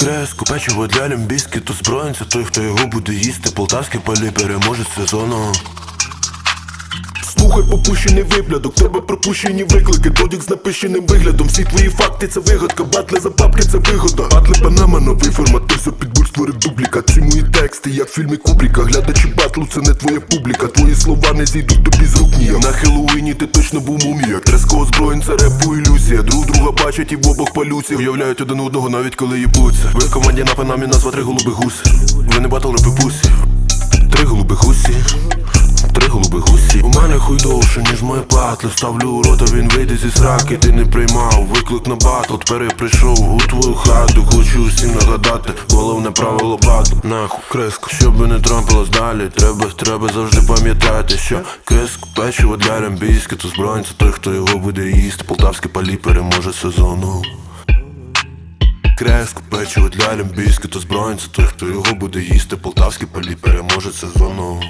Креску, печиво для лімбійськи, то зброєнця той, хто його буде їсти. Полтавський палі переможе сезону. Слухай попущений виглядок, тебе пропущені виклики, додік з напищеним виглядом. Всі твої факти це вигадка, батли за бабки це вигода. Батли Панама, новий формат, той за підбуль створив дублікат. Ці мої тексти, як в фільмі Кубріка. Глядачі батлу, це не твоя публіка. Твої слова не зійдуть тобі з рук ніяк. На Хеллоуіні ти точно був муміяк. Треско озброєнця, репу ілюзія. Друг друга бачать і в обох палюці. Уявляють один одного навіть коли їбуться. Ви в команді на панамі назва три голуби гуси. Ви не батл репи. Мене хуй довше, ніж моє патло. Ставлю рота, він вийде зі сраки. Ти не приймав, виклик на батл. Тепер прийшов у твою хату. Хочу всім нагадати, головне правило батл. Нахуй креску, щоб не трампилось далі Треба, треба завжди пам'ятати, що креску печиво для лямбійське То зброєнця той, хто його буде їсти. Полтавський палі переможе сезону. Креску печиво для лямбійське То зброєнця той, хто його буде їсти. Полтавський палі переможе сезону